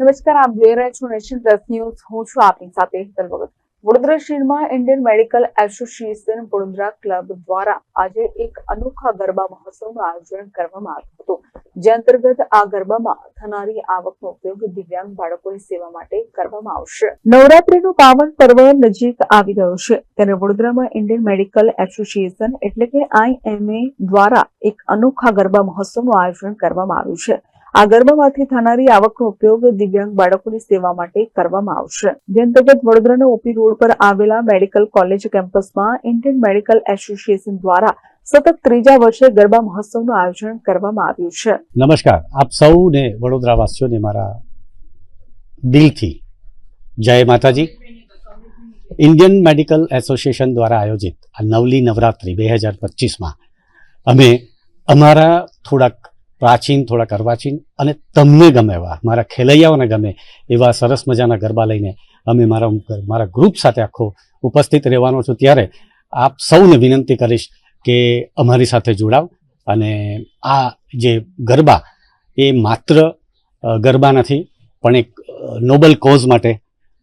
નમસ્કાર, આપ જોઈ રહ્યા છો નેશન પ્લસ ન્યૂઝ. હું છું આપની સાથે હિતલ ભગત. વડોદરા શહેરમાં Indian medical association Vadodara club દ્વારા આજે એક અનોખા ગરબા મહોત્સવનું આયોજન કરવામાં આવ્યું હતું. જે અંતર્ગત આ ગરબામાં થનારી આવકનો ઉપયોગ દિવ્યાંગ બાળકોની સેવા માટે કરવામાં આવશે. નવરાત્રીનું પાવન પર્વ નજીક આવી રહ્યો છે. ત્યારે વડોદરામાં ઇન્ડિયન મેડિકલ એસોસિએશન એટલે કે આઈએમએ દ્વારા એક અનોખા ગરબા મહોત્સવનું આયોજન કરવામાં આવ્યું છે. આ ગરબામાંથી થનારી આવકનો ઉપયોગ દિવ્યાંગ બાળકોની સેવા માટે કરવામાં આવશે. જે અંતર્ગત વડોદરાના ઓપી રોડ પર આવેલા મેડિકલ કોલેજ કેમ્પસમાં ઇન્ડિયન મેડિકલ એસોસિએશન દ્વારા સતત ત્રીજા વર્ષે ગરબા મહોત્સવનું આયોજન કરવામાં આવ્યું છે. નમસ્કાર. આપ સૌને વડોદરા વાસીઓને મારા દિલથી જય માતાજી. ઇન્ડિયન મેડિકલ એસોસિએશન દ્વારા આયોજિત આ નવલી નવરાત્રિ બે હજાર પચીસમાં અમે અમારા થોડાક પ્રાચીન થોડાક અર્વાચીન અને તમને ગમે એવા. મારા ખેલૈયાઓને ગમે એવા સરસ મજાના ગરબા લઈને અમે મારા મારા ગ્રુપ સાથે આખો ઉપસ્થિત રહેવાનો છું. ત્યારે આપ સૌને વિનંતી કરીશ કે અમારી સાથે જોડાવ અને આ જે ગરબા, એ માત્ર ગરબા નથી, પણ એક નોબલ કોઝ માટે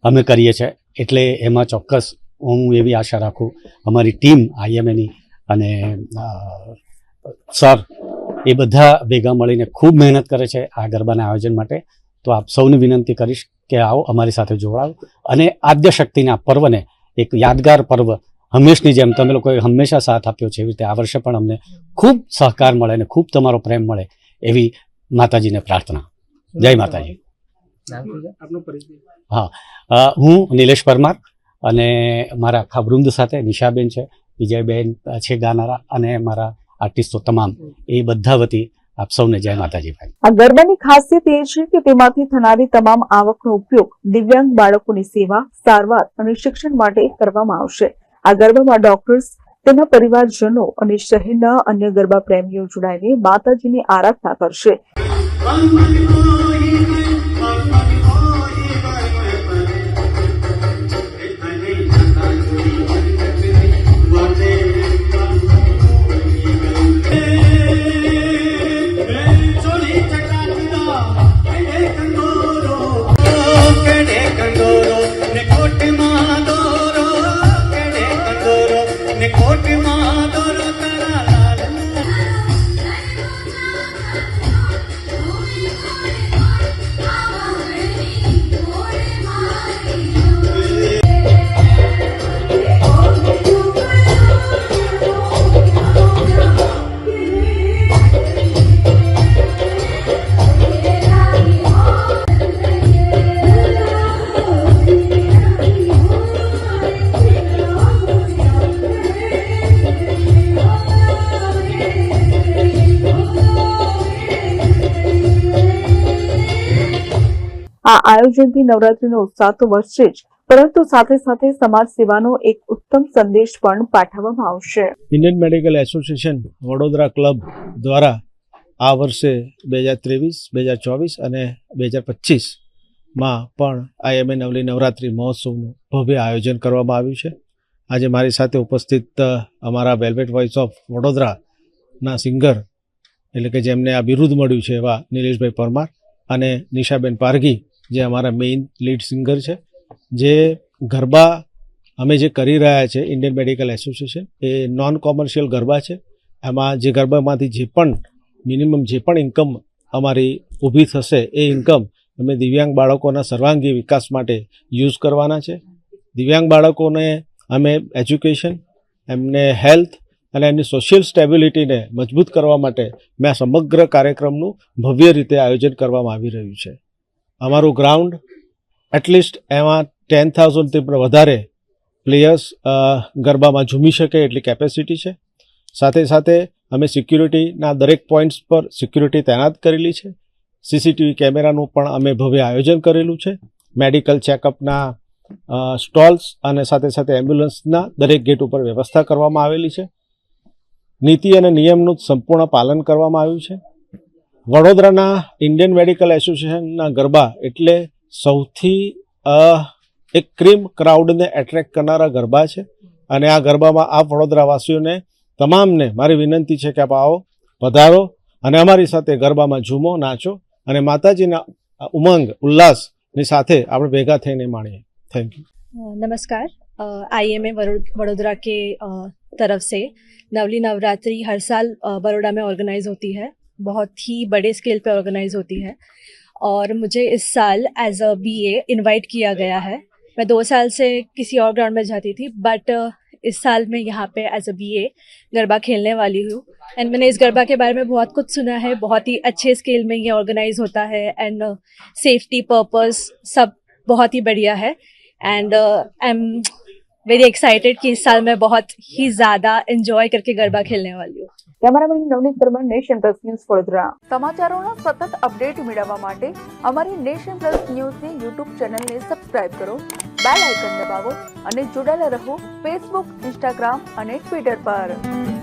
અમે કરીએ છીએ. એટલે એમાં ચોક્કસ હું એવી આશા રાખું. અમારી ટીમ, આઈએમએની અને સર એ બધા ભેગા મળીને ખૂબ મહેનત કરે છે આ ગરબાના આયોજન માટે. તો આપ સૌને વિનંતી કરીશ કે આવો અમારી સાથે જોડાઓ અને આદ્ય શક્તિના પર્વને એક યાદગાર પર્વ હંમેશની જેમ તમે લોકોએ હંમેશા સાથ આપ્યો છે એવી રીતે આ વર્ષે પણ અમને ખૂબ સહકાર મળે અને ખૂબ તમારો પ્રેમ મળે એવી માતાજીને પ્રાર્થના. જય માતાજી. હા હું નિલેશ પરમાર અને મારા આખા વૃંદ સાથે નિશાબેન છે વિજયબેન છે ગાનારા અને મારા આર્ટિસ્ટો તમામ, એ બધા વતી આપ સૌને જય માતાજી ભાઈ આ ગરબાની ખાસિયત એ છે કે તેમાંથી થનારી તમામ આવકનો ઉપયોગ દિવ્યાંગ બાળકોની સેવા, સારવાર અને શિક્ષણ માટે કરવામાં આવશે. આ ગરબામાં ડોક્ટર્સ, તેના પરિવારજનો અને શહેરના અન્ય ગરબા પ્રેમીઓ જોડાઈને માતાજીની આરાધના કરશે. આ આયોજનથી નવરાત્રીનો ઉત્સાહ તો વધશે જ, પરંતુ સાથે સાથે સમાજ સેવાનો એક ઉત્તમ સંદેશ પણ પાઠવવામાં આવશે. Indian medical association Vadodara club દ્વારા આ વર્ષે બે હજાર ત્રેવીસ, બે હજાર ચોવીસ અને બે હજાર પચીસમાં પણ આઈએમએ નવલી નવરાત્રિ મહોત્સવનું ભવ્ય આયોજન કરવામાં આવ્યું છે. આજે મારી સાથે ઉપસ્થિત અમારા વેલ્વેટ વોઇસ ઓફ વડોદરાના સિંગર એટલે કે જેમને આ બિરુદ મળ્યું છે એવા નિલેશભાઈ પરમાર અને નિશાબેન પારગી જે અમારા મેઇન લીડ સિંગર છે, જે ગરબા અમે જે કરી રહ્યા છે ઇન્ડિયન મેડિકલ એસોસિએશન એ નોન કોમર્શિયલ ગરબા છે. એમાં જે ગરબામાંથી જે પણ મિનિમમ જે પણ ઇન્કમ અમારી ઊભી થશે, એ ઇન્કમ અમે દિવ્યાંગ બાળકોના સર્વાંગી વિકાસ માટે યુઝ કરવાના છે. દિવ્યાંગ બાળકોને અમે એજ્યુકેશન એમને હેલ્થ અને એમની સોશિયલ સ્ટેબિલિટીને મજબૂત કરવા માટે મેં સમગ્ર કાર્યક્રમનું ભવ્ય રીતે આયોજન કરવામાં આવી રહ્યું છે. અમારું ગ્રાઉન્ડ એટલીસ્ટ એમાં ટેન થાઉઝન્ડથી પણ વધારે પ્લેયર્સ ગરબામાં ઝૂમી શકે એટલી કેપેસિટી છે. સાથે સાથે અમે સિક્યુરિટીના દરેક પોઈન્ટ્સ પર સિક્યુરિટી તૈનાત કરેલી છે. સીસીટીવી કેમેરાનું પણ અમે ભવ્ય આયોજન કરેલું છે. મેડિકલ ચેકઅપના સ્ટોલ્સ અને સાથે સાથે એમ્બ્યુલન્સના દરેક ગેટ ઉપર વ્યવસ્થા કરવામાં આવેલી છે. નીતિ અને નિયમનું સંપૂર્ણ પાલન કરવામાં આવ્યું છે. વડોદરાના ઇન્ડિયન મેડિકલ એસોસિએશનના ગરબા એટલે સૌથી અ, એક ક્રીમ ક્રાઉડને એટ્રેક્ટ કરનારા ગરબા છે અને આ ગરબામાં આપ વડોદરાવાસીઓને તમામને મારી વિનંતી છે કે આપ આવો પધારો અને અમારી સાથે ગરબામાં ઝૂમો નાચો અને માતાજીના આ ઉમંગ ઉલ્લાસની સાથે આપણે ભેગા થઈને માણીએ થેન્ક યુ अ, नमस्कार आई एम ए वडोदरा के अ, तरफ से नवली नवरात्रि हर साल अ, बड़ोड़ा में ऑर्गेनाइज होती है बहुत ही बड़े स्केल पे ऑर्गेनाइज होती है। और मुझे इस साल as a B A invite किया गया है। मैं दो साल से किसी और ग्राउंड में जाती थी बट इस साल मैं यहाँ पे as a B A garba खेलने वाली हूँ। एंड मैंने इस गरबा के बारे में बहुत कुछ सुना है, बहुत ही अच्छे स्केल में ये ऑर्गेनाइज होता है एंड सेफ्टी पर्पस सब बहुत ही बढ़िया है। And I am very excited कि इस साल मैं बहुत ही ज़्यादा इंजॉय करके गरबा खेलने वाली हूँ cameraman Navneet Parmar nation plus news Vadodara સમાચારોના સતત અપડેટ મેળવવા માટે અમારી નેશન પ્લસ ન્યૂઝની યુટ્યુબ ચેનલને સબસ્ક્રાઇબ કરો બેલ આઇકન દબાવો અને જોડાયેલા રહો ફેસબુક ઇન્સ્ટાગ્રામ અને ટ્વિટર પર